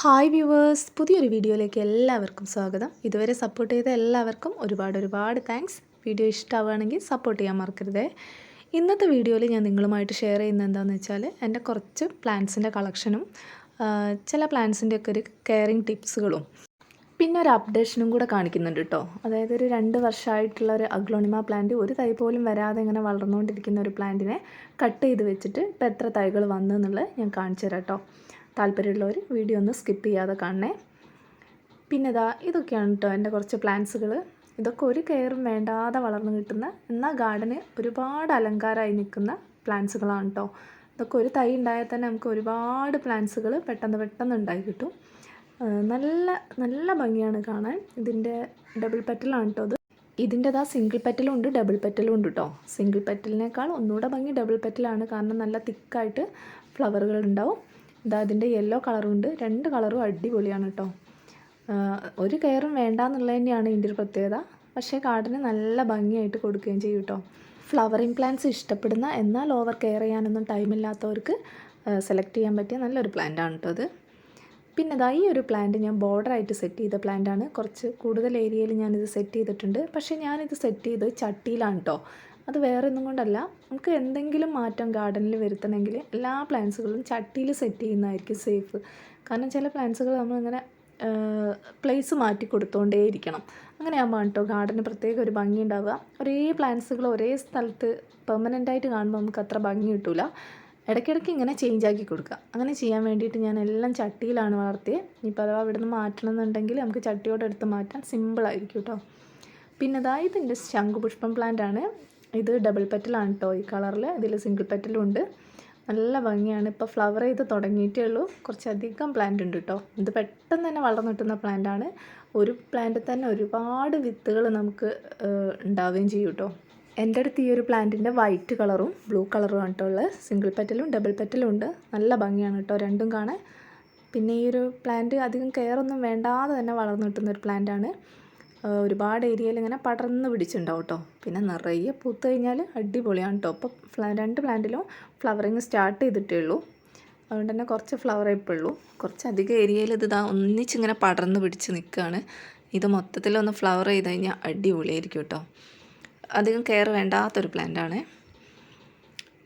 Hi viewers പുതിയൊരു വീഡിയോയിലേക്ക് എല്ലാവർക്കും സ്വാഗതം. ഇതുവരെ സപ്പോർട്ട് ചെയ്ത എല്ലാവർക്കും ഒരുപാട് ഒരുപാട് താങ്ക്സ് വീഡിയോ ഇഷ്ടമാവുകയാണെങ്കിൽ സപ്പോർട്ട് ചെയ്യാൻ മറക്കരുതേ. ഇന്നത്തെ വീഡിയോയിൽ ഞാൻ നിങ്ങളുമായിട്ട് ഷെയർ ചെയ്യുന്നത് എന്താണെന്ന് വെച്ചാൽ എന്റെ കുറച്ച് പ്ലാന്റ്സിന്റെ കളക്ഷനും ചില പ്ലാന്റ്സിന്റെ ഒക്കെ ഒരു കെയറിങ് ടിപ്സുകളും പിന്നെ ഒരു അപ്ഡേഷനും കൂടെ കാണിക്കുന്നുണ്ട് കേട്ടോ അതായത് ഒരു രണ്ട് വർഷമായിട്ടുള്ള ഒരു അഗ്ലോണിമ പ്ലാന്റ് ഒരു തൈ പോലും വരാതെ ഇങ്ങനെ വളർന്നുകൊണ്ടിരിക്കുന്ന ഒരു പ്ലാന്റിനെ കട്ട് ചെയ്ത് വെച്ചിട്ട് ഇപ്പോൾ എത്ര തൈകൾ വന്നു എന്നുള്ളത് ഞാൻ കാണിച്ചു തരാം കേട്ടോ താല്പര്യമുള്ളവർ വീഡിയോ ഒന്ന് സ്കിപ്പ് ചെയ്യാതെ കാണണേ. പിന്നെ ഇതാ ഇതൊക്കെയാണ് കേട്ടോ എന്റെ കുറച്ച് പ്ലാന്റ്സുകൾ ഇതൊക്കെ ഒരു കെയറും വേണ്ടാതെ വളർന്നു കിട്ടുന്ന എന്നാൽ ഗാർഡന് ഒരുപാട് അലങ്കാരമായി നിൽക്കുന്ന പ്ലാന്റ്സുകളാണ് കേട്ടോ ഇതൊക്കെ ഒരു തൈ ഉണ്ടായാൽ തന്നെ നമുക്ക് ഒരുപാട് പ്ലാന്റ്സുകൾ പെട്ടെന്ന് പെട്ടെന്ന് ഉണ്ടായി കിട്ടും. നല്ല നല്ല ഭംഗിയാണ് കാണാൻ. ഇതിന്റെ ഡബിൾ പെറ്റലാണ് കേട്ടോ അത് ഇതിന്റെതാ സിംഗിൾ പെറ്റലും ഉണ്ട് ഡബിൾ പെറ്റലും ഉണ്ട് കേട്ടോ സിംഗിൾ പെറ്റലിനേക്കാൾ ഒന്നുകൂടെ ഭംഗി ഡബിൾ പെറ്റലാണ് കാരണം നല്ല തിക്കായിട്ട് ഫ്ലവറുകൾ ഉണ്ടാവും. ഇതാ ഇതിന്റെ യെല്ലോ കളറും ഉണ്ട്. രണ്ട് കളറും അടിപൊളിയാണ് കേട്ടോ ഒരു കെയറും വേണ്ട എന്നുള്ളത് തന്നെയാണ് ഇതിന്റെ ഒരു പ്രത്യേകത. പക്ഷേ കാർഡിന് നല്ല ഭംഗിയായിട്ട് കൊടുക്കുകയും ചെയ്യും കേട്ടോ ഫ്ലവറിങ് പ്ലാന്റ്സ് ഇഷ്ടപ്പെടുന്ന എന്നാൽ ഓവർ കെയർ ചെയ്യാനൊന്നും ടൈമില്ലാത്തവർക്ക് സെലക്ട് ചെയ്യാൻ പറ്റിയ നല്ലൊരു പ്ലാന്റാണ് കേട്ടോ അത്. പിന്നെ ഇതാ ഈ ഒരു പ്ലാന്റ് ഞാൻ ബോർഡറായിട്ട് സെറ്റ് ചെയ്ത പ്ലാന്റാണ് കുറച്ച് കൂടുതൽ ഏരിയയിൽ ഞാനിത് സെറ്റ് ചെയ്തിട്ടുണ്ട്. പക്ഷേ ഞാനിത് സെറ്റ് ചെയ്ത് ചട്ടിയിലാണ് കേട്ടോ അത് വേറെ ഒന്നും കൊണ്ടല്ല. നമുക്ക് എന്തെങ്കിലും മാറ്റം ഗാർഡനിൽ വരുത്തണമെങ്കിൽ എല്ലാ പ്ലാന്റ്സുകളും ചട്ടിയിൽ സെറ്റ് ചെയ്യുന്നതായിരിക്കും സേഫ് കാരണം ചില പ്ലാന്റ്സുകൾ നമ്മളിങ്ങനെ പ്ലേസ് മാറ്റി കൊടുത്തുകൊണ്ടേയിരിക്കണം അങ്ങനെയാകുമ്പോൾ കേട്ടോ ഗാർഡന് പ്രത്യേക ഒരു ഭംഗി ഉണ്ടാവുക. ഒരേ പ്ലാന്റ്സുകൾ ഒരേ സ്ഥലത്ത് പെർമനന്റ് ആയിട്ട് കാണുമ്പോൾ നമുക്ക് അത്ര ഭംഗി കിട്ടില്ല ഇടയ്ക്കിടയ്ക്ക് ഇങ്ങനെ ചേഞ്ച് ആക്കി കൊടുക്കുക. അങ്ങനെ ചെയ്യാൻ വേണ്ടിയിട്ട് ഞാൻ എല്ലാം ചട്ടിയിലാണ് വളർത്തിയത് ഇനിയിപ്പോൾ അഥവാ ഇവിടുന്ന് നിന്ന് മാറ്റണം എന്നുണ്ടെങ്കിൽ നമുക്ക് ചട്ടിയോടെ എടുത്ത് മാറ്റാൻ സിമ്പിളായിരിക്കും കേട്ടോ പിന്നെ ഇതാ ഇതിന്റെ ശംഖുപുഷ്പം പ്ലാന്റ് ആണ്. ഇത് ഡബിൾ പെറ്റലാണ് കേട്ടോ ഈ കളറിൽ ഇതിൽ സിംഗിൾ പെറ്റലും ഉണ്ട്. നല്ല ഭംഗിയാണ്. ഇപ്പോൾ ഫ്ലവർ ചെയ്ത് തുടങ്ങിയിട്ടേ ഉള്ളൂ. കുറച്ചധികം പ്ലാന്റ് ഉണ്ട് കേട്ടോ ഇത് പെട്ടെന്ന് തന്നെ വളർന്നു കിട്ടുന്ന പ്ലാന്റാണ് ഒരു പ്ലാന്റിൽ തന്നെ ഒരുപാട് വിത്തുകൾ നമുക്ക് ഉണ്ടാവുകയും ചെയ്യും കേട്ടോ എന്റെ അടുത്ത് ഈ ഒരു പ്ലാന്റിന്റെ വൈറ്റ് കളറും ബ്ലൂ കളറും ഉള്ളത്. സിംഗിൾ പെറ്റലും ഡബിൾ പെറ്റലും ഉണ്ട്. നല്ല ഭംഗിയാണ് കേട്ടോ രണ്ടും കാണാൻ. പിന്നെ ഈ ഒരു പ്ലാന്റ് അധികം കെയർ ഒന്നും വേണ്ടാതെ തന്നെ വളർന്നു കിട്ടുന്ന ഒരു പ്ലാന്റാണ് ഒരുപാട് ഏരിയയിൽ ഇങ്ങനെ പടർന്ന് പിടിച്ചിട്ടുണ്ടാവും കേട്ടോ പിന്നെ നിറയെ പൂത്ത് കഴിഞ്ഞാൽ അടിപൊളിയാണ് കേട്ടോ അപ്പോൾ രണ്ട് പ്ലാന്റിലും ഫ്ലവറിങ് സ്റ്റാർട്ട് ചെയ്തിട്ടേ ഉള്ളൂ. അതുകൊണ്ട് തന്നെ കുറച്ച് ഉള്ളൂ. കുറച്ച് അധികം ഏരിയയിൽ ഇത് ഇതാ ഒന്നിച്ചിങ്ങനെ പടർന്ന് പിടിച്ച് നിൽക്കുകയാണ്. ഇത് മൊത്തത്തിലൊന്ന് ഫ്ലവർ ചെയ്ത് കഴിഞ്ഞാൽ അടിപൊളിയായിരിക്കും കേട്ടോ അധികം കെയർ വേണ്ടാത്തൊരു പ്ലാന്റാണ്.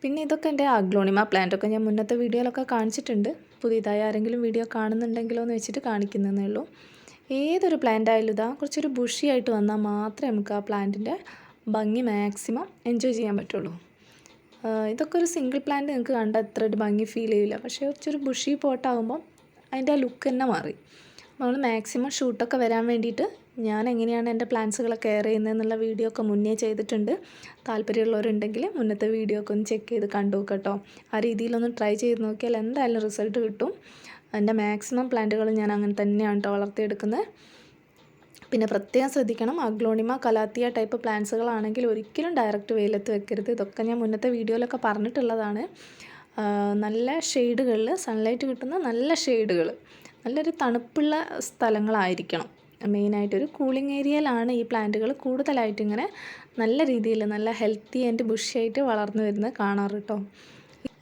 പിന്നെ ഇതൊക്കെ എന്റെ അഗ്ലോണിമ പ്ലാന്റൊക്കെ ഞാൻ മുന്നത്തെ വീഡിയോയിലൊക്കെ കാണിച്ചിട്ടുണ്ട്. പുതിയതായി ആരെങ്കിലും വീഡിയോ കാണുന്നുണ്ടെങ്കിലോ എന്ന് വെച്ചിട്ട് കാണിക്കുന്നതേ ഉള്ളൂ. ഏതൊരു പ്ലാന്റ് ആയാലും ഇതാ കുറച്ചൊരു ബുഷിയായിട്ട് വന്നാൽ മാത്രമേ നമുക്ക് ആ പ്ലാന്റിന്റെ ഭംഗി മാക്സിമം എൻജോയ് ചെയ്യാൻ പറ്റുള്ളൂ. ഇതൊക്കെ ഒരു സിംഗിൾ പ്ലാന്റ് നിങ്ങൾക്ക് കണ്ട അത്ര ഒരു ഭംഗി ഫീൽ ചെയ്യില്ല. പക്ഷേ കുറച്ചൊരു ബുഷി പോട്ടാകുമ്പം അതിന്റെ ആ ലുക്ക് തന്നെ മാറി. നമ്മൾ മാക്സിമം ഷൂട്ടൊക്കെ വരാൻ വേണ്ടിയിട്ട് ഞാൻ എങ്ങനെയാണ് എന്റെ പ്ലാന്റ്സുകളെ കെയർ ചെയ്യുന്നതെന്നുള്ള വീഡിയോ ഒക്കെ മുന്നേ ചെയ്തിട്ടുണ്ട്. താല്പര്യമുള്ളവരുണ്ടെങ്കിൽ മുന്നത്തെ വീഡിയോ ഒക്കെ ഒന്ന് ചെക്ക് ചെയ്ത് കണ്ടു നോക്കട്ടോ ആ രീതിയിലൊന്ന് ട്രൈ ചെയ്ത് നോക്കിയാൽ എന്തായാലും റിസൾട്ട് കിട്ടും. എന്റെ മാക്സിമം പ്ലാന്റുകൾ ഞാൻ അങ്ങനെ തന്നെയാണ് കേട്ടോ വളർത്തിയെടുക്കുന്നത്. പിന്നെ പ്രത്യേകം ശ്രദ്ധിക്കണം അഗ്ലോണിമ കലാത്തിയ ടൈപ്പ് പ്ലാന്റ്സുകളാണെങ്കിൽ ഒരിക്കലും ഡയറക്റ്റ് വെയിലത്ത് വെക്കരുത്. ഇതൊക്കെ ഞാൻ മുന്നത്തെ വീഡിയോയിലൊക്കെ പറഞ്ഞിട്ടുള്ളതാണ്. നല്ല ഷെയ്ഡുകളിൽ സൺലൈറ്റ് കിട്ടുന്ന നല്ല ഷെയ്ഡുകൾ. നല്ലൊരു തണുപ്പുള്ള സ്ഥലങ്ങളായിരിക്കണം. മെയിനായിട്ട് ഒരു കൂളിംഗ് ഏരിയയിലാണ് ഈ പ്ലാന്റുകൾ കൂടുതലായിട്ട് ഇങ്ങനെ നല്ല രീതിയിൽ നല്ല ഹെൽത്തി ആൻഡ് ബുഷിയായിട്ട് വളർന്നു വരുന്നത് കാണാറ് കേട്ടോ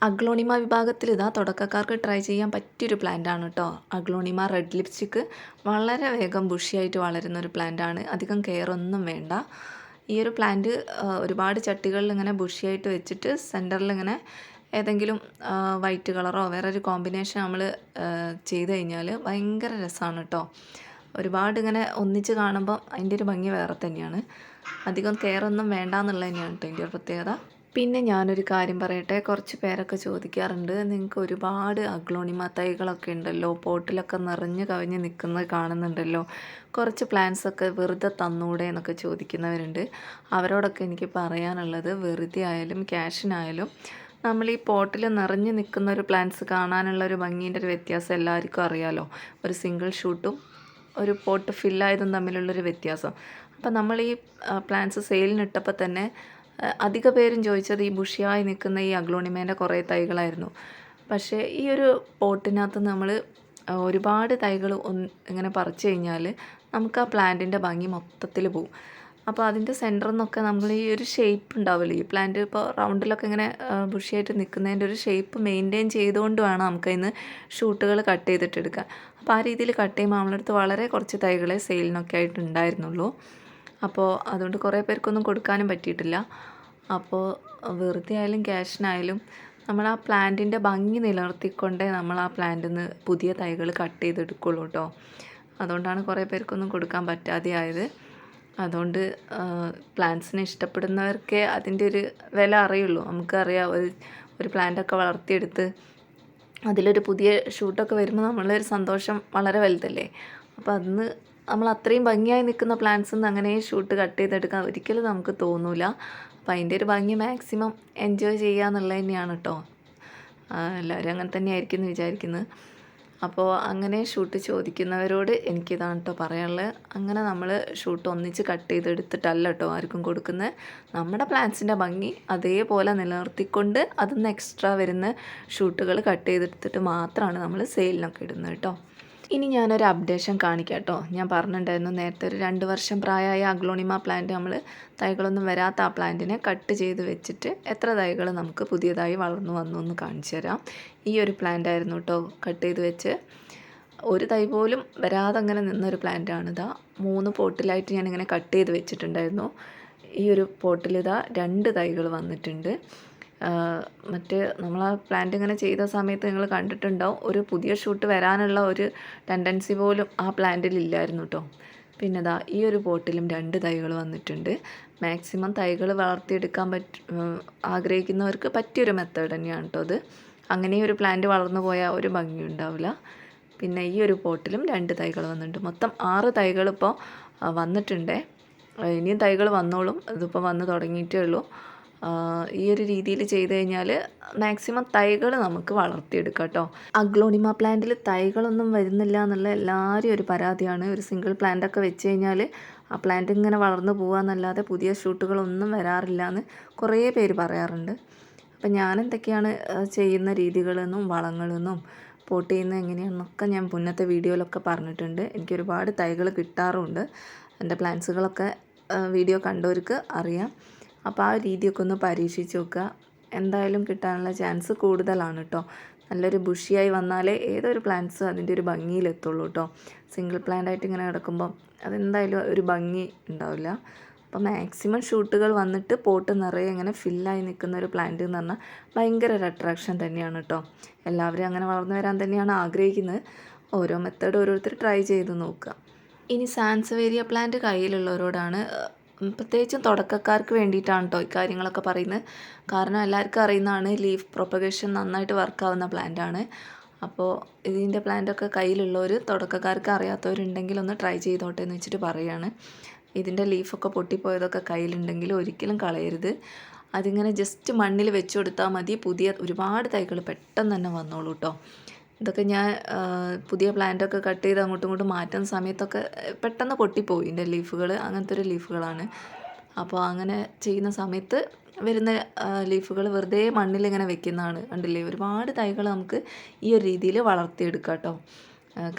അഗ്ലോണിമ വിഭാഗത്തിൽ ഇതാ തുടക്കക്കാർക്ക് ട്രൈ ചെയ്യാൻ പറ്റിയൊരു പ്ലാന്റ് ആണ് കേട്ടോ അഗ്ലോണിമ റെഡ് ലിപ്സ്റ്റിക്ക് വളരെ വേഗം ബുഷിയായിട്ട് വളരുന്ന ഒരു പ്ലാന്റ് ആണ്. അധികം കെയർ ഒന്നും വേണ്ട. ഈ ഒരു പ്ലാന്റ് ഒരുപാട് ചട്ടികളിൽ ഇങ്ങനെ ബുഷിയായിട്ട് വെച്ചിട്ട് സെന്ററിൽ ഇങ്ങനെ ഏതെങ്കിലും വൈറ്റ് കളറോ വേറെ ഒരു കോമ്പിനേഷൻ നമ്മൾ ചെയ്ത് കഴിഞ്ഞാൽ ഭയങ്കര രസമാണ് കേട്ടോ ഒരുപാട് ഇങ്ങനെ ഒന്നിച്ച് കാണുമ്പോൾ അതിന്റെ ഒരു ഭംഗി വേറെ തന്നെയാണ്. അധികം കെയർ ഒന്നും വേണ്ട എന്നുള്ളത് തന്നെയാണ് കേട്ടോ ഇതിന്റെ ഒരു പ്രത്യേകത. പിന്നെ ഞാനൊരു കാര്യം പറയട്ടെ? കുറച്ച് പേരൊക്കെ ചോദിക്കാറുണ്ട്. നിങ്ങൾക്ക് ഒരുപാട് അഗ്ലോണിമ തൈകളൊക്കെ ഉണ്ടല്ലോ. പോട്ടിലൊക്കെ നിറഞ്ഞു കവിഞ്ഞ് നിൽക്കുന്നത് കാണുന്നുണ്ടല്ലോ. കുറച്ച് പ്ലാന്റ്സ് ഒക്കെ വെറുതെ തന്നൂടെ എന്നൊക്കെ ചോദിക്കുന്നവരുണ്ട്. അവരോടൊക്കെ എനിക്ക് പറയാനുള്ളത് വെറുതെ ആയാലും ക്യാഷിനായാലും നമ്മൾ ഈ പോട്ടിൽ നിറഞ്ഞു നിൽക്കുന്ന ഒരു പ്ലാന്റ്സ് കാണാനുള്ള ഒരു ഭംഗീന്റെ ഒരു വ്യത്യാസം എല്ലാവർക്കും അറിയാലോ. ഒരു സിംഗിൾ ഷൂട്ടും ഒരു പോട്ട് ഫില്ലായതും തമ്മിലുള്ളൊരു വ്യത്യാസം. അപ്പം നമ്മൾ ഈ പ്ലാന്റ്സ് സെയിലിനിട്ടപ്പോൾ തന്നെ അധിക പേരും ചോദിച്ചത് ഈ ബുഷിയായി നിൽക്കുന്ന ഈ അഗ്ലോണിമേന്റെ കുറേ തൈകളായിരുന്നു. പക്ഷേ ഈ ഒരു പോട്ടിനകത്ത് നമ്മൾ ഒരുപാട് തൈകൾ ഒന്ന് ഇങ്ങനെ പറിച്ചു കഴിഞ്ഞാൽ നമുക്ക് ആ പ്ലാന്റിന്റെ ഭംഗി മൊത്തത്തിൽ പോവും. അപ്പോൾ അതിന്റെ സെന്ററിൽ നിന്നൊക്കെ നമ്മൾ ഈ ഒരു ഷേപ്പ് ഉണ്ടാവില്ലേ? ഈ പ്ലാന്റ് ഇപ്പോൾ റൗണ്ടിലൊക്കെ ഇങ്ങനെ ബുഷിയായിട്ട് നിൽക്കുന്നതിന്റെ ഒരു ഷേപ്പ് മെയിന്റെയിൻ ചെയ്തുകൊണ്ട് വേണം നമുക്കതിന് ഷൂട്ടുകൾ കട്ട് ചെയ്തിട്ട് എടുക്കാൻ അപ്പോൾ ആ രീതിയിൽ കട്ട് ചെയ്യുമ്പോൾ നമ്മളടുത്ത് വളരെ കുറച്ച് തൈകളെ സെയിലിനൊക്കെ ആയിട്ട് ഉണ്ടായിരുന്നുള്ളൂ. അപ്പോൾ അതുകൊണ്ട് കുറേ പേർക്കൊന്നും കൊടുക്കാനും പറ്റിയിട്ടില്ല. അപ്പോൾ വെറുതെ ആയാലും ക്യാഷിനായാലും നമ്മൾ ആ പ്ലാന്റിന്റെ ഭംഗി നിലനിർത്തിക്കൊണ്ടേ നമ്മൾ ആ പ്ലാന്റിൽ നിന്ന് പുതിയ തൈകൾ കട്ട് ചെയ്തെടുക്കുള്ളൂ കേട്ടോ അതുകൊണ്ടാണ് കുറേ പേർക്കൊന്നും കൊടുക്കാൻ പറ്റാതെ ആയത് അതുകൊണ്ട് പ്ലാന്റ്സിനെ ഇഷ്ടപ്പെടുന്നവർക്കേ അതിന്റെ ഒരു വില അറിയുള്ളൂ. നമുക്കറിയാം ഒരു ഒരു പ്ലാന്റൊക്കെ വളർത്തിയെടുത്ത് അതിലൊരു പുതിയ ഷൂട്ടൊക്കെ വരുമ്പോൾ നമ്മളൊരു സന്തോഷം വളരെ വലുതല്ലേ? അപ്പോൾ അതിന് നമ്മൾ അത്രയും ഭംഗിയായി നിൽക്കുന്ന പ്ലാന്റ്സ് ഒന്നും അങ്ങനെ ഷൂട്ട് കട്ട് ചെയ്തെടുക്കാൻ ഒരിക്കലും നമുക്ക് തോന്നൂല. അപ്പം അതിന്റെ ഒരു ഭംഗി മാക്സിമം എൻജോയ് ചെയ്യുക എന്നുള്ളത് തന്നെയാണ് കേട്ടോ എല്ലാവരും അങ്ങനെ തന്നെയായിരിക്കും എന്ന് വിചാരിക്കുന്നത് അപ്പോൾ അങ്ങനെ ഷൂട്ട് ചോദിക്കുന്നവരോട് എനിക്കിതാണ് കേട്ടോ പറയാനുള്ളത്. അങ്ങനെ നമ്മൾ ഷൂട്ട് ഒന്നിച്ച് കട്ട് ചെയ്തെടുത്തിട്ടല്ല കേട്ടോ ആർക്കും കൊടുക്കുന്നത്. നമ്മുടെ പ്ലാന്റ്സിന്റെ ഭംഗി അതേപോലെ നിലനിർത്തിക്കൊണ്ട് അതിൽ എക്സ്ട്രാ വരുന്ന ഷൂട്ടുകൾ കട്ട് ചെയ്തെടുത്തിട്ട് മാത്രമാണ് നമ്മൾ സെയിലിനൊക്കെ ഇടുന്നത് കേട്ടോ ഇനി ഞാനൊരു അപ്ഡേഷൻ കാണിക്കാം കേട്ടോ ഞാൻ പറഞ്ഞിട്ടുണ്ടായിരുന്നു നേരത്തെ ഒരു രണ്ട് വർഷം പ്രായമായ അഗ്ലോണിമ പ്ലാന്റ് നമ്മൾ തൈകളൊന്നും വരാത്ത ആ പ്ലാന്റിനെ കട്ട് ചെയ്ത് വെച്ചിട്ട് എത്ര തൈകൾ നമുക്ക് പുതിയതായി വളർന്നു വന്നു എന്ന് കാണിച്ചു തരാം. ഈ ഒരു പ്ലാന്റ് ആയിരുന്നു കേട്ടോ കട്ട് ചെയ്ത് വെച്ച്. ഒരു തൈ പോലും വരാതെ അങ്ങനെ നിന്നൊരു പ്ലാന്റാണ് ഇതാ. മൂന്ന് പോട്ടിലായിട്ട് ഞാനിങ്ങനെ കട്ട് ചെയ്ത് വെച്ചിട്ടുണ്ടായിരുന്നു. ഈ ഒരു പോട്ടിലിതാ രണ്ട് തൈകൾ വന്നിട്ടുണ്ട്. മറ്റ് നമ്മൾ ആ പ്ലാന്റ് ഇങ്ങനെ ചെയ്ത സമയത്ത് നിങ്ങൾ കണ്ടിട്ടുണ്ടാവും ഒരു പുതിയ ഷൂട്ട് വരാനുള്ള ഒരു ടെൻഡൻസി പോലും ആ പ്ലാന്റിൽ ഇല്ലായിരുന്നു കേട്ടോ പിന്നെ ദാ ഈ ഒരു പോട്ടിലും രണ്ട് തൈകൾ വന്നിട്ടുണ്ട്. മാക്സിമം തൈകൾ വളർത്തിയെടുക്കാൻ പറ്റ ആഗ്രഹിക്കുന്നവർക്ക് പറ്റിയൊരു മെത്തേഡ് തന്നെയാണ് കേട്ടോ അത്. അങ്ങനെ ഒരു പ്ലാന്റ് വളർന്നു പോയാൽ ഒരു ഭംഗി ഉണ്ടാവില്ല. പിന്നെ ഈ ഒരു പോട്ടിലും രണ്ട് തൈകൾ വന്നിട്ടുണ്ട്. മൊത്തം ആറ് തൈകൾ ഇപ്പോൾ വന്നിട്ടുണ്ട്. ഇനിയും തൈകൾ വന്നോളും. ഇതിപ്പോൾ വന്ന് തുടങ്ങിയിട്ടേ ഉള്ളൂ. ഈ ഒരു രീതിയിൽ ചെയ്ത് കഴിഞ്ഞാൽ മാക്സിമം തൈകൾ നമുക്ക് വളർത്തിയെടുക്കാം കേട്ടോ അഗ്ലോണിമ പ്ലാന്റിൽ തൈകളൊന്നും വരുന്നില്ല എന്നുള്ള എല്ലാവരും ഒരു പരാതിയാണ്. ഒരു സിംഗിൾ പ്ലാന്റൊക്കെ വെച്ച് കഴിഞ്ഞാൽ ആ പ്ലാന്റ് ഇങ്ങനെ വളർന്നു പോകാമെന്നല്ലാതെ പുതിയ ഷൂട്ടുകളൊന്നും വരാറില്ല എന്ന് കുറേ പേര് പറയാറുണ്ട്. അപ്പം ഞാൻ എന്തൊക്കെയാണ് ചെയ്യുന്ന രീതികളെന്നും വളങ്ങളെന്നും പോട്ട് ചെയ്യുന്നത് എങ്ങനെയാണെന്നൊക്കെ ഞാൻ മുന്നത്തെ വീഡിയോയിലൊക്കെ പറഞ്ഞിട്ടുണ്ട്. എനിക്ക് ഒരുപാട് തൈകൾ കിട്ടാറുമുണ്ട് എന്റെ പ്ലാന്റ്സുകളൊക്കെ വീഡിയോ കണ്ടവർക്ക് അറിയാം. അപ്പോൾ ആ രീതിയൊക്കെ ഒന്ന് പരീക്ഷിച്ച് നോക്കുക. എന്തായാലും കിട്ടാനുള്ള ചാൻസ് കൂടുതലാണ് കേട്ടോ നല്ലൊരു ബുഷിയായി വന്നാലേ ഏതൊരു പ്ലാന്റ്സും അതിന്റെ ഒരു ഭംഗിയിലെത്തുള്ളൂ കേട്ടോ സിംഗിൾ പ്ലാന്റ് ആയിട്ട് ഇങ്ങനെ കിടക്കുമ്പോൾ അതെന്തായാലും ഒരു ഭംഗി ഉണ്ടാവില്ല. അപ്പോൾ മാക്സിമം ഷൂട്ടുകൾ വന്നിട്ട് പോട്ട് നിറയെ ഇങ്ങനെ ഫില്ലായി നിൽക്കുന്ന ഒരു പ്ലാന്റ് എന്ന് പറഞ്ഞാൽ ഭയങ്കര ഒരു അട്രാക്ഷൻ തന്നെയാണ് കേട്ടോ എല്ലാവരും അങ്ങനെ വളർന്നു വരാൻ തന്നെയാണ് ആഗ്രഹിക്കുന്നത്. ഓരോ മെത്തേഡ് ഓരോരുത്തർ ട്രൈ ചെയ്ത് നോക്കുക. ഇനി സാൻസവേരിയ പ്ലാന്റ് കയ്യിലുള്ളവരോടാണ് പ്രത്യേകിച്ചും തുടക്കക്കാർക്ക് വേണ്ടിയിട്ടാണ് കേട്ടോ കാര്യങ്ങളൊക്കെ പറയുന്നത്. കാരണം എല്ലാവർക്കും അറിയുന്നതാണ് ലീഫ് പ്രൊപ്പഗേഷൻ നന്നായിട്ട് വർക്കാവുന്ന പ്ലാന്റാണ് അപ്പോൾ ഇതിന്റെ പ്ലാന്റൊക്കെ കയ്യിലുള്ളവർ തുടക്കക്കാർക്ക് അറിയാത്തവരുണ്ടെങ്കിൽ ഒന്ന് ട്രൈ ചെയ്തോട്ടെ എന്ന് വെച്ചിട്ട് പറയുകയാണ് ഇതിന്റെ ലീഫൊക്കെ പൊട്ടിപ്പോയതൊക്കെ കയ്യിലുണ്ടെങ്കിൽ ഒരിക്കലും കളയരുത്. അതിങ്ങനെ ജസ്റ്റ് മണ്ണിൽ വെച്ച് കൊടുത്താൽ മതി. പുതിയ ഒരുപാട് തൈകൾ പെട്ടെന്ന് തന്നെ വന്നോളൂ കേട്ടോ ഇതൊക്കെ ഞാൻ പുതിയ പ്ലാന്റൊക്കെ കട്ട് ചെയ്ത് അങ്ങോട്ടും ഇങ്ങോട്ടും മാറ്റുന്ന സമയത്തൊക്കെ പെട്ടെന്ന് പൊട്ടിപ്പോയി ഇതിന്റെ ലീഫുകൾ അങ്ങനത്തെ ഒരു ലീഫുകളാണ്. അപ്പോൾ അങ്ങനെ ചെയ്യുന്ന സമയത്ത് വരുന്ന ലീഫുകൾ വെറുതെ മണ്ണിലിങ്ങനെ വെക്കുന്നതാണ് കണ്ടില്ലേ? ഒരുപാട് തൈകൾ നമുക്ക് ഈ ഒരു രീതിയിൽ വളർത്തിയെടുക്കാം കേട്ടോ.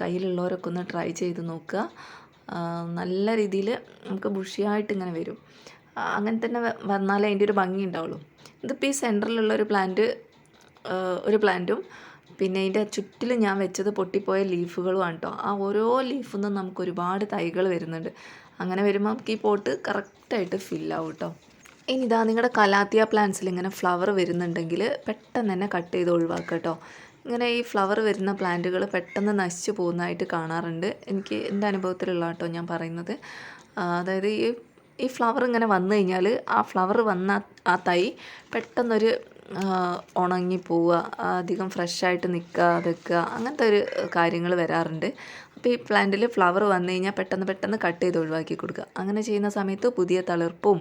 കയ്യിലുള്ളവരൊക്കെ ഒന്ന് ട്രൈ ചെയ്ത് നോക്കുക. നല്ല രീതിയിൽ നമുക്ക് ബുഷിയായിട്ട് ഇങ്ങനെ വരും. അങ്ങനെ തന്നെ വന്നാലേ അതിന്റെ ഒരു ഭംഗി ഉണ്ടാവുള്ളൂ. ഇതിപ്പോൾ ഈ സെന്ററിലുള്ള ഒരു പ്ലാന്റ് ഒരു പ്ലാന്റും പിന്നെ അതിന്റെ ചുറ്റിലും ഞാൻ വെച്ചത് പൊട്ടിപ്പോയ ലീഫുകളുമാണ് കേട്ടോ ആ ഓരോ ലീഫിൽ നിന്നും നമുക്ക് ഒരുപാട് തൈകൾ വരുന്നുണ്ട്. അങ്ങനെ വരുമ്പോൾ നമുക്ക് ഈ പോട്ട് കറക്റ്റായിട്ട് ഫില്ലാവും കേട്ടോ ഇനി ഇതാ നിങ്ങളുടെ കലാത്തിയ പ്ലാന്റ്സിൽ ഇങ്ങനെ ഫ്ലവർ വരുന്നുണ്ടെങ്കിൽ പെട്ടെന്ന് തന്നെ കട്ട് ചെയ്ത് ഒഴിവാക്കുക കേട്ടോ ഇങ്ങനെ ഈ ഫ്ലവർ വരുന്ന പ്ലാന്റുകൾ പെട്ടെന്ന് നശിച്ചു പോകുന്നതായിട്ട് കാണാറുണ്ട്. എനിക്ക് എന്റെ അനുഭവത്തിലുള്ള കേട്ടോ ഞാൻ പറയുന്നത്. അതായത് ഈ ഈ ഫ്ലവർ ഇങ്ങനെ വന്നു കഴിഞ്ഞാൽ ആ ഫ്ലവർ വന്ന ആ തൈ പെട്ടെന്നൊരു ഉണങ്ങി പോവുക അധികം ഫ്രഷായിട്ട് നിൽക്കാതെക്കുക അങ്ങനത്തെ ഒരു കാര്യങ്ങൾ വരാറുണ്ട്. അപ്പോൾ ഈ പ്ലാന്റിൽ ഫ്ലവർ വന്നു കഴിഞ്ഞാൽ പെട്ടെന്ന് പെട്ടെന്ന് കട്ട് ചെയ്ത് ഒഴിവാക്കി കൊടുക്കുക. അങ്ങനെ ചെയ്യുന്ന സമയത്ത് പുതിയ തളിർപ്പും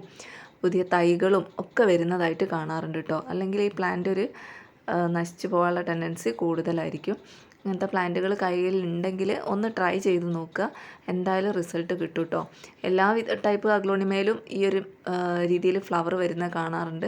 പുതിയ തൈകളും ഒക്കെ വരുന്നതായിട്ട് കാണാറുണ്ട് കേട്ടോ അല്ലെങ്കിൽ ഈ പ്ലാന്റ് ഒരു നശിച്ചു പോകാനുള്ള ടെൻഡൻസി കൂടുതലായിരിക്കും. ഇങ്ങനത്തെ പ്ലാന്റുകൾ കയ്യിലുണ്ടെങ്കിൽ ഒന്ന് ട്രൈ ചെയ്ത് നോക്കുക. എന്തായാലും റിസൾട്ട് കിട്ടും കേട്ടോ എല്ലാ ടൈപ്പ് അഗ്ലോണിമയിലും ഈ ഒരു രീതിയിൽ ഫ്ലവർ വരുന്നത് കാണാറുണ്ട്.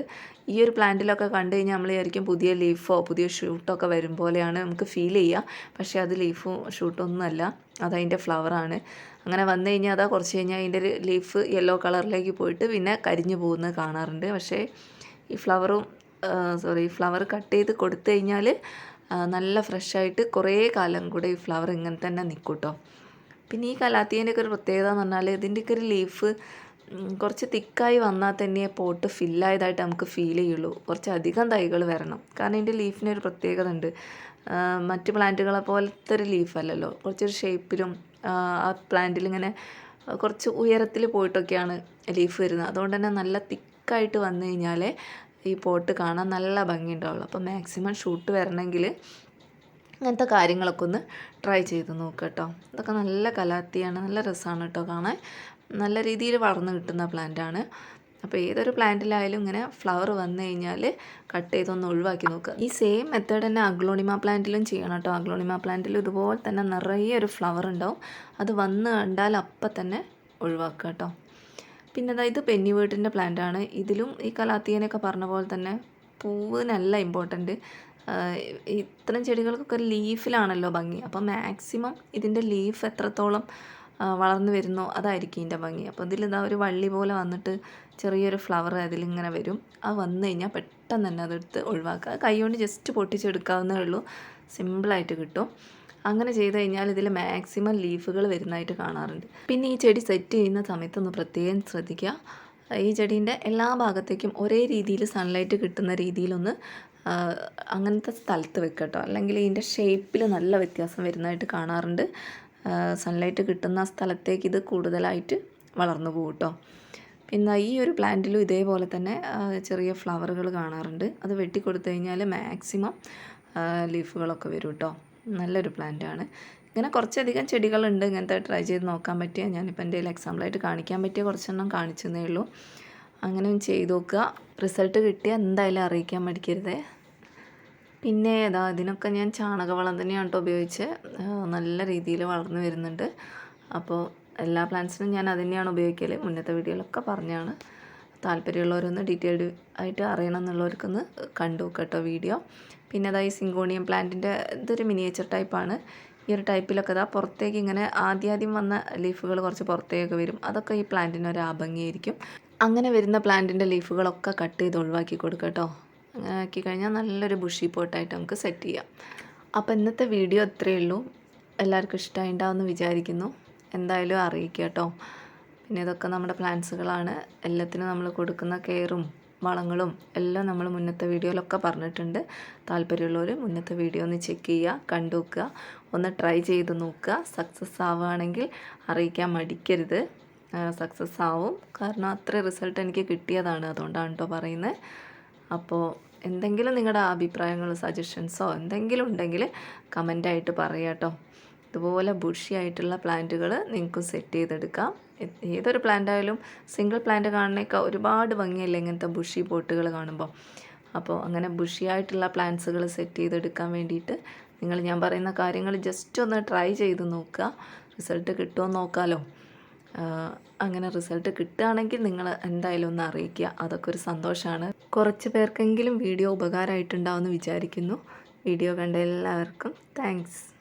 ഈ ഒരു പ്ലാന്റിലൊക്കെ കണ്ടു കഴിഞ്ഞാൽ നമ്മൾ വിചാരിക്കും പുതിയ ലീഫോ പുതിയ ഷൂട്ടൊക്കെ വരും പോലെയാണ് നമുക്ക് ഫീൽ ചെയ്യുക. പക്ഷേ അത് ലീഫും ഷൂട്ടൊന്നുമല്ല അതതിന്റെ ഫ്ലവറാണ് അങ്ങനെ വന്നു കഴിഞ്ഞാൽ അതാ കുറച്ച് കഴിഞ്ഞാൽ അതിന്റെ ഒരു ലീഫ് യെല്ലോ കളറിലേക്ക് പോയിട്ട് പിന്നെ കരിഞ്ഞു പോകുന്നത് കാണാറുണ്ട്. പക്ഷേ ഈ ഫ്ലവറും സോറി ഫ്ലവർ കട്ട് ചെയ്ത് കൊടുത്തു കഴിഞ്ഞാൽ നല്ല ഫ്രഷായിട്ട് കുറേ കാലം കൂടെ ഈ ഫ്ലവർ ഇങ്ങനെ തന്നെ നിൽക്കും കേട്ടോ പിന്നെ ഈ കലാത്തീന്റെ ഒക്കെ ഒരു പ്രത്യേകത എന്ന് പറഞ്ഞാൽ ഇതിന്റെയൊക്കെ ഒരു ലീഫ് കുറച്ച് തിക്കായി വന്നാൽ തന്നെ പോട്ട് ഫില്ലായതായിട്ട് നമുക്ക് ഫീൽ ചെയ്യുള്ളൂ. കുറച്ച് അധികം തൈകൾ വരണം. കാരണം ഇതിന്റെ ലീഫിന് ഒരു പ്രത്യേകത ഉണ്ട്. മറ്റ് പ്ലാന്റുകളെ പോലത്തെ ഒരു ലീഫല്ലല്ലോ കുറച്ചൊരു ഷേപ്പിലും ആ പ്ലാന്റിൽ ഇങ്ങനെ കുറച്ച് ഉയരത്തിൽ പോയിട്ടൊക്കെയാണ് ലീഫ് വരുന്നത്. അതുകൊണ്ട് തന്നെ നല്ല തിക്കായിട്ട് വന്നു കഴിഞ്ഞാൽ ഈ പോട്ട് കാണാൻ നല്ല ഭംഗിയുണ്ടാവുള്ളൂ. അപ്പോൾ മാക്സിമം ഷൂട്ട് വരണമെങ്കിൽ അങ്ങനത്തെ കാര്യങ്ങളൊക്കെ ഒന്ന് ട്രൈ ചെയ്ത് നോക്കുക കേട്ടോ. ഇതൊക്കെ നല്ല കലാത്തിയാണ് നല്ല രസമാണ് കേട്ടോ കാണാൻ. നല്ല രീതിയിൽ വളർന്നു കിട്ടുന്ന പ്ലാന്റാണ് അപ്പോൾ ഏതൊരു പ്ലാന്റിലായാലും ഇങ്ങനെ ഫ്ലവർ വന്നു കഴിഞ്ഞാൽ കട്ട് ചെയ്തൊന്ന് ഒഴിവാക്കി നോക്കുക ഈ സെയിം മെത്തേഡ് തന്നെ അഗ്ലോണിമ പ്ലാന്റിലും ചെയ്യണം കേട്ടോ. അഗ്ലോണിമ പ്ലാന്റിൽ ഇതുപോലെ തന്നെ നിറയെ ഒരു ഫ്ലവർ ഉണ്ടാവും. അത് വന്ന് കണ്ടാൽ അപ്പം തന്നെ ഒഴിവാക്കുക കേട്ടോ. പിന്നെ അതായത് ഇത് പെന്നി വീട്ടിന്റെ പ്ലാന്റ് ആണ്. ഇതിലും ഈ കലാത്തിയനൊക്കെ പറഞ്ഞ പോലെ തന്നെ പൂവിനല്ല ഇമ്പോർട്ടന്റ് ഇത്തരം ചെടികൾക്കൊക്കെ ഒരു ലീഫിലാണല്ലോ ഭംഗി. അപ്പോൾ മാക്സിമം ഇതിന്റെ ലീഫ് എത്രത്തോളം വളർന്നു വരുന്നോ അതായിരിക്കും ഇതിന്റെ ഭംഗി. അപ്പോൾ ഇതിലിതാ ഒരു വള്ളി പോലെ വന്നിട്ട് ചെറിയൊരു ഫ്ലവർ അതിലിങ്ങനെ വരും. അത് വന്നു കഴിഞ്ഞാൽ പെട്ടെന്ന് തന്നെ അതെടുത്ത് ഒഴിവാക്കുക. കൈ കൊണ്ട് ജസ്റ്റ് പൊട്ടിച്ചെടുക്കാവുന്നേ ഉള്ളൂ. സിമ്പിളായിട്ട് കിട്ടും. അങ്ങനെ ചെയ്ത് കഴിഞ്ഞാൽ ഇതിൽ മാക്സിമം ലീഫുകൾ വരുന്നതായിട്ട് കാണാറുണ്ട്. പിന്നെ ഈ ചെടി സെറ്റ് ചെയ്യുന്ന സമയത്തൊന്ന് പ്രത്യേകം ശ്രദ്ധിക്കുക. ഈ ചെടീന്റെ എല്ലാ ഭാഗത്തേക്കും ഒരേ രീതിയിൽ സൺലൈറ്റ് കിട്ടുന്ന രീതിയിലൊന്ന് അങ്ങനത്തെ സ്ഥലത്ത് വെക്കട്ടോ. അല്ലെങ്കിൽ ഇതിന്റെ ഷേപ്പിൽ നല്ല വ്യത്യാസം വരുന്നതായിട്ട് കാണാറുണ്ട്. സൺലൈറ്റ് കിട്ടുന്ന സ്ഥലത്തേക്ക് ഇത് കൂടുതലായിട്ട് വളർന്നു പോകും കേട്ടോ പിന്നെ ഈ ഒരു പ്ലാന്റിലും ഇതേപോലെ തന്നെ ചെറിയ ഫ്ലവറുകൾ കാണാറുണ്ട്. അത് വെട്ടിക്കൊടുത്തു കഴിഞ്ഞാൽ മാക്സിമം ലീഫുകളൊക്കെ വരും കേട്ടോ നല്ലൊരു പ്ലാന്റാണ്. ഇങ്ങനെ കുറച്ചധികം ചെടികളുണ്ട്. ഇങ്ങനത്തെ ട്രൈ ചെയ്ത് നോക്കാൻ പറ്റിയ ഞാനിപ്പോൾ എന്റെ എക്സാമ്പിളായിട്ട് കാണിക്കാൻ പറ്റിയ കുറച്ചെണ്ണം കാണിച്ചെന്നേ ഉള്ളൂ. അങ്ങനെ ചെയ്ത് നോക്കുക. റിസൾട്ട് കിട്ടിയാൽ എന്തായാലും അറിയിക്കാൻ മടിക്കരുതേ. പിന്നെ ഏതാ ഇതിനൊക്കെ ഞാൻ ചാണകവളം തന്നെയാണ് കേട്ടോ ഉപയോഗിച്ച്. നല്ല രീതിയിൽ വളർന്നു വരുന്നുണ്ട്. അപ്പോൾ എല്ലാ പ്ലാന്റ്സിനും ഞാൻ അതുതന്നെയാണ് ഉപയോഗിക്കൽ മുന്നത്തെ വീഡിയോയിലൊക്കെ പറഞ്ഞാണ്. താല്പര്യമുള്ളവരൊന്ന് ഡീറ്റെയിൽഡ് ആയിട്ട് അറിയണം എന്നുള്ളവർക്കൊന്ന് കണ്ടു കേട്ടോ വീഡിയോ. പിന്നെ അതായത് സിങ്കോണിയം പ്ലാന്റിന്റെ ഇതൊരു മിനിയേച്ചർ ടൈപ്പാണ് ഈ ഒരു ടൈപ്പിലൊക്കെ ഇതാ പുറത്തേക്ക് ഇങ്ങനെ ആദ്യാദ്യം വന്ന ലീഫുകൾ കുറച്ച് പുറത്തേക്ക് വരും. അതൊക്കെ ഈ പ്ലാന്റിന് ഒരു ആഭംഗിയായിരിക്കും. അങ്ങനെ വരുന്ന പ്ലാന്റിന്റെ ലീഫുകളൊക്കെ കട്ട് ചെയ്ത് ഒഴിവാക്കി കൊടുക്കുക കേട്ടോ അങ്ങനെ ആക്കി കഴിഞ്ഞാൽ നല്ലൊരു ബുഷി പോട്ടായിട്ട് നമുക്ക് സെറ്റ് ചെയ്യാം. അപ്പോൾ ഇന്നത്തെ വീഡിയോ അത്രയേ ഉള്ളൂ. എല്ലാവർക്കും ഇഷ്ടമായിട്ടുണ്ടാവുമെന്ന് വിചാരിക്കുന്നു. എന്തായാലും അറിയിക്കുക കേട്ടോ പിന്നെ ഇതൊക്കെ നമ്മുടെ പ്ലാന്റ്സുകളാണ് എല്ലാത്തിനും നമ്മൾ കൊടുക്കുന്ന കെയറും വളങ്ങളും എല്ലാം നമ്മൾ മുന്നത്തെ വീഡിയോയിലൊക്കെ പറഞ്ഞിട്ടുണ്ട്. താല്പര്യമുള്ളവർ മുന്നത്തെ വീഡിയോ ഒന്ന് ചെക്ക് ചെയ്യുക കണ്ടു ഒന്ന് ട്രൈ ചെയ്ത് നോക്കുക. സക്സസ് ആവുകയാണെങ്കിൽ അറിയിക്കാൻ മടിക്കരുത്. സക്സസ് ആവും. കാരണം അത്ര റിസൾട്ട് എനിക്ക് കിട്ടിയതാണ് അതുകൊണ്ടാണ് കേട്ടോ പറയുന്നത് അപ്പോൾ എന്തെങ്കിലും നിങ്ങളുടെ അഭിപ്രായങ്ങളോ സജഷൻസോ എന്തെങ്കിലും ഉണ്ടെങ്കിൽ കമന്റായിട്ട് പറയാം കേട്ടോ ഇതുപോലെ ബുഷിയായിട്ടുള്ള പ്ലാന്റുകൾ നിങ്ങൾക്ക് സെറ്റ് ചെയ്തെടുക്കാം. ഏതൊരു പ്ലാന്റ് ആയാലും സിംഗിൾ പ്ലാന്റ് കാണുന്നേക്കാൾ ഒരുപാട് ഭംഗിയല്ലേ ഇങ്ങനത്തെ ബുഷി പോട്ടുകൾ കാണുമ്പോൾ അപ്പോൾ അങ്ങനെ ബുഷിയായിട്ടുള്ള പ്ലാന്റ്സുകൾ സെറ്റ് ചെയ്തെടുക്കാൻ വേണ്ടിയിട്ട് നിങ്ങൾ ഞാൻ പറയുന്ന കാര്യങ്ങൾ ജസ്റ്റ് ഒന്ന് ട്രൈ ചെയ്ത് നോക്കുക. റിസൾട്ട് കിട്ടുമോ നോക്കാമല്ലോ അങ്ങനെ റിസൾട്ട് കിട്ടുകയാണെങ്കിൽ നിങ്ങൾ എന്തായാലും ഒന്ന് അറിയിക്കുക. അതൊക്കെ ഒരു സന്തോഷമാണ്. കുറച്ച് പേർക്കെങ്കിലും വീഡിയോ ഉപകാരമായിട്ടുണ്ടാവുമെന്ന് വിചാരിക്കുന്നു. വീഡിയോ കണ്ട എല്ലാവർക്കും താങ്ക്സ്.